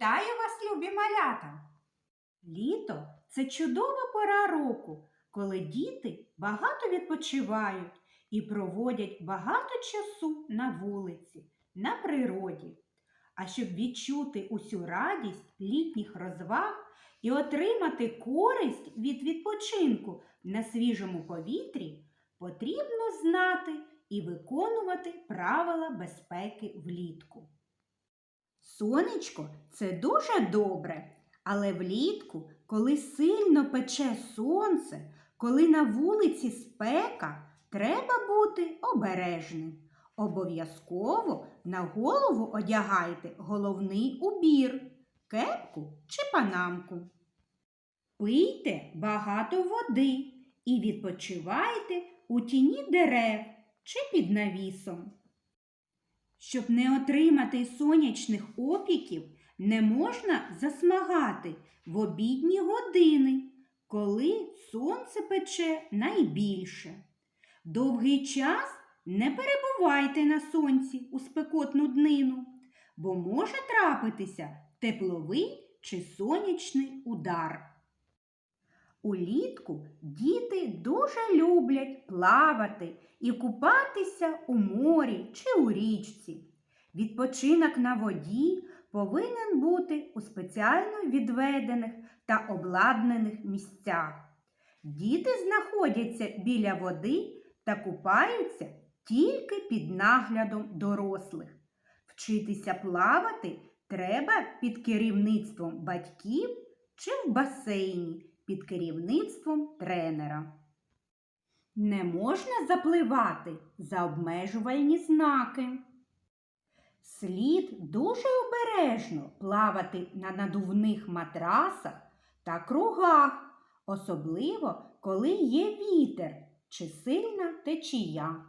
Вітаю вас, любі малята! Літо це чудова пора року, коли діти багато відпочивають і проводять багато часу на вулиці, на природі. А щоб відчути усю радість літніх розваг і отримати користь від відпочинку на свіжому повітрі, потрібно знати і виконувати правила безпеки влітку. Сонечко це дуже добре, але влітку, коли сильно пече сонце, коли на вулиці спека, треба бути обережним. Обов'язково на голову одягайте головний убір, кепку чи панамку. Пийте багато води і відпочивайте у тіні дерев чи під навісом. Щоб не отримати сонячних опіків, не можна засмагати в обідні години, коли сонце пече найбільше. Довгий час не перебувайте на сонці у спекотну днину, бо може трапитися тепловий чи сонячний удар. Улітку діти дуже люблять плавати і купатися у морі чи у річці. Відпочинок на воді повинен бути у спеціально відведених та обладнаних місцях. Діти знаходяться біля води та купаються тільки під наглядом дорослих. Вчитися плавати треба під керівництвом батьків чи в басейні під керівництвом тренера. Не можна запливати за обмежувальні знаки. Слід дуже обережно плавати на надувних матрасах та кругах, особливо коли є вітер чи сильна течія.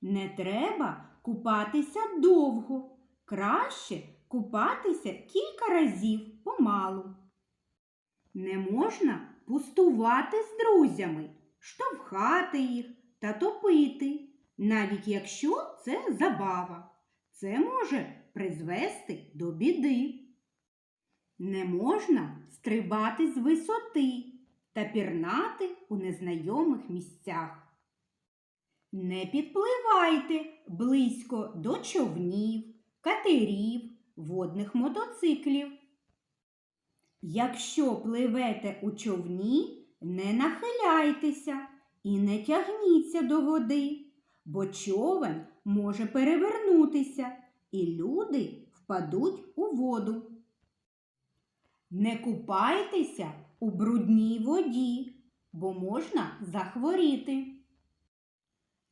Не треба купатися довго, краще купатися кілька разів помалу. Не можна пустувати з друзями, штовхати їх та топити, навіть якщо це забава. Це може призвести до біди. Не можна стрибати з висоти та пірнати у незнайомих місцях. Не підпливайте близько до човнів, катерів, водних мотоциклів. Якщо пливете у човні, не нахиляйтеся і не тягніться до води, бо човен може перевернутися і люди впадуть у воду. Не купайтеся у брудній воді, бо можна захворіти.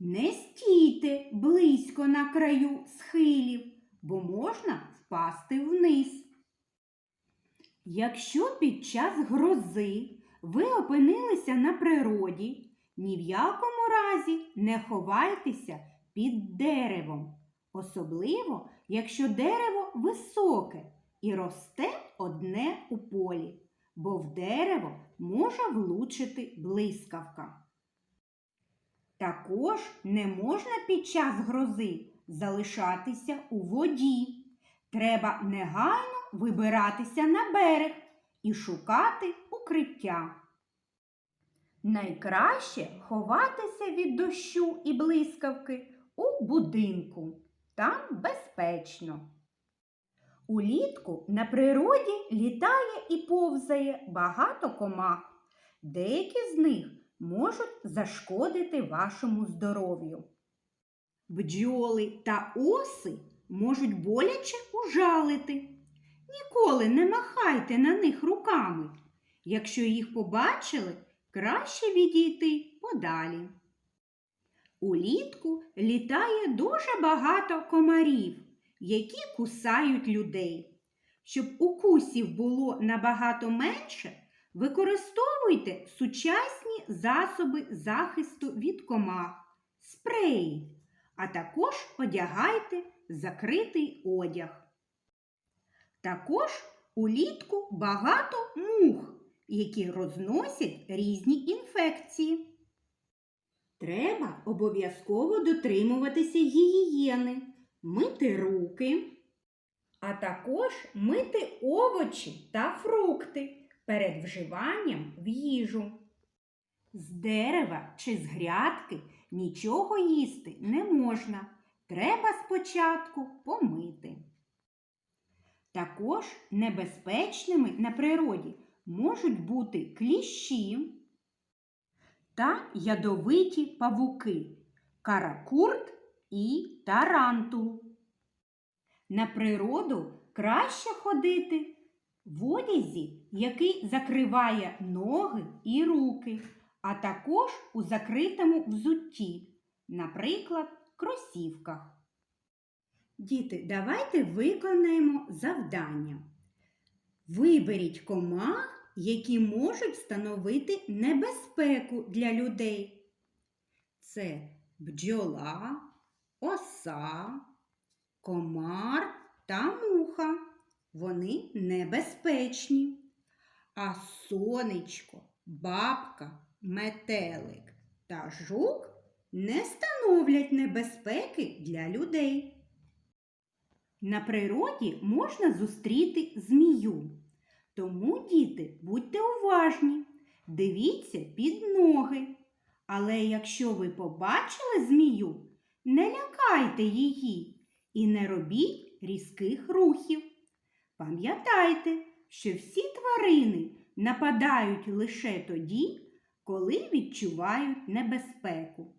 Не стійте близько на краю схилів, бо можна впасти вниз. Якщо під час грози ви опинилися на природі, ні в якому разі не ховайтеся під деревом, особливо, якщо дерево високе і росте одне у полі, бо в дерево може влучити блискавка. Також не можна під час грози залишатися у воді. Треба негайно вибиратися на берег і шукати укриття. Найкраще ховатися від дощу і блискавки у будинку. Там безпечно. Улітку на природі літає і повзає багато комах. Деякі з них можуть зашкодити вашому здоров'ю. Бджоли та оси можуть боляче ужалити. Ніколи не махайте на них руками. Якщо їх побачили, краще відійти подалі. Улітку літає дуже багато комарів, які кусають людей. Щоб укусів було набагато менше, використовуйте сучасні засоби захисту від комах, спреї, а також одягайте закритий одяг. Також улітку багато мух, які розносять різні інфекції. Треба обов'язково дотримуватися гігієни, мити руки, а також мити овочі та фрукти перед вживанням в їжу. З дерева чи з грядки нічого їсти не можна. Треба спочатку помити. Також небезпечними на природі можуть бути кліщі та ядовиті павуки, каракурт і тарантул. На природу краще ходити в одязі, який закриває ноги і руки, а також у закритому взутті, наприклад, кросівках. Діти, давайте виконаємо завдання. Виберіть комах, які можуть становити небезпеку для людей. Це бджола, оса, комар та муха. Вони небезпечні. А сонечко, бабка, метелик та жук не становлять небезпеки для людей. На природі можна зустріти змію. Тому, діти, будьте уважні, дивіться під ноги. Але якщо ви побачили змію, не лякайте її і не робіть різких рухів. Пам'ятайте, що всі тварини нападають лише тоді, коли відчувають небезпеку.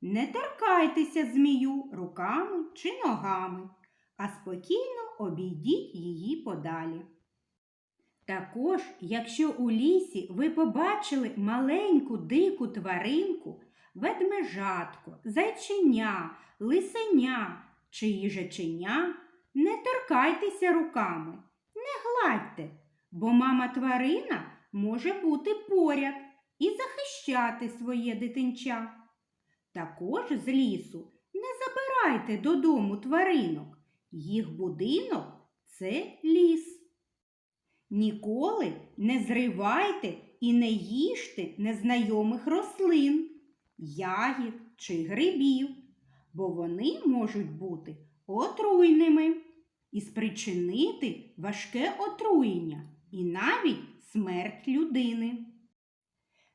Не торкайтеся змію руками чи ногами, а спокійно обійдіть її подалі. Також, якщо у лісі ви побачили маленьку дику тваринку, ведмежатко, зайченя, лисеня чи їжаченя, не торкайтеся руками, не гладьте, бо мама тварина може бути поряд і захищати своє дитинча. Також з лісу не забирайте додому тваринок. Їх будинок це ліс. Ніколи не зривайте і не їжте незнайомих рослин, ягід чи грибів, бо вони можуть бути отруйними і спричинити важке отруєння і навіть смерть людини.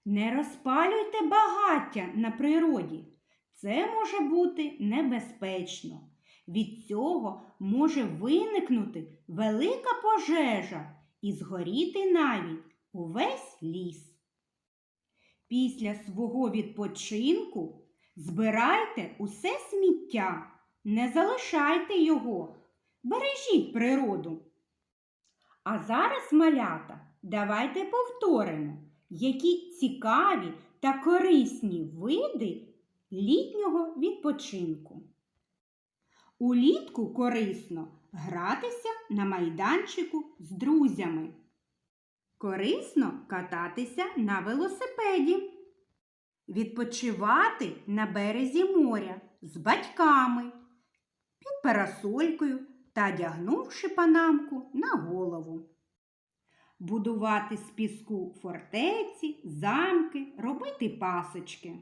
Не розпалюйте багаття на природі. Це може бути небезпечно. Від цього може виникнути велика пожежа і згоріти навіть увесь ліс. Після свого відпочинку збирайте усе сміття, не залишайте його, бережіть природу. А зараз, малята, давайте повторимо, які цікаві та корисні види літнього відпочинку. Улітку корисно гратися на майданчику з друзями. Корисно кататися на велосипеді. Відпочивати на березі моря з батьками, під парасолькою та одягнувши панамку на голову. Будувати з піску фортеці, замки, робити пасочки.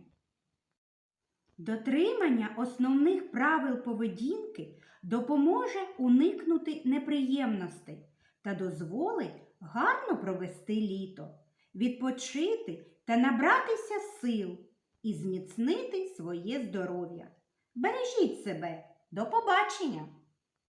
Дотримання основних правил поведінки допоможе уникнути неприємностей та дозволить гарно провести літо, відпочити та набратися сил і зміцнити своє здоров'я. Бережіть себе! До побачення!